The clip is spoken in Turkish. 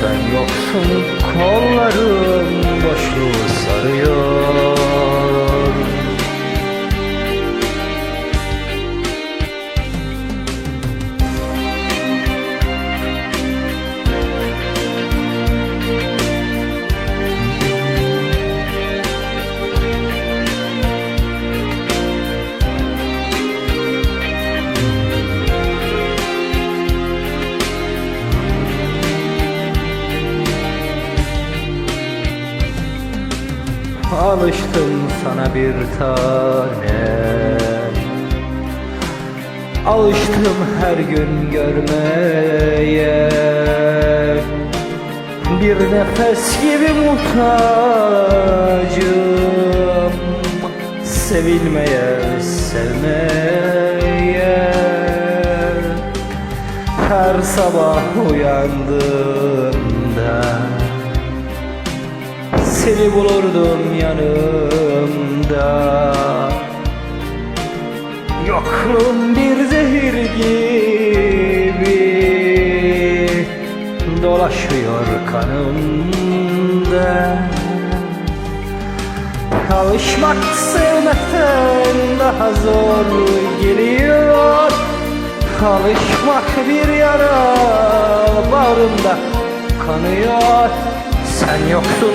Sen yoksun kollarım Alıştım sana bir tane. Alıştım her gün görmeye. Bir nefes gibi muhtacım. Sevilmeye, sevmeye. Her sabah uyandığımda seni bulurdum yanımda. Yokluğun bir zehir gibi Dolaşıyor kanımda. Alışmak sevmekten daha zor geliyor. Alışmak bir yara bağrımda kanıyor. Sen yoksun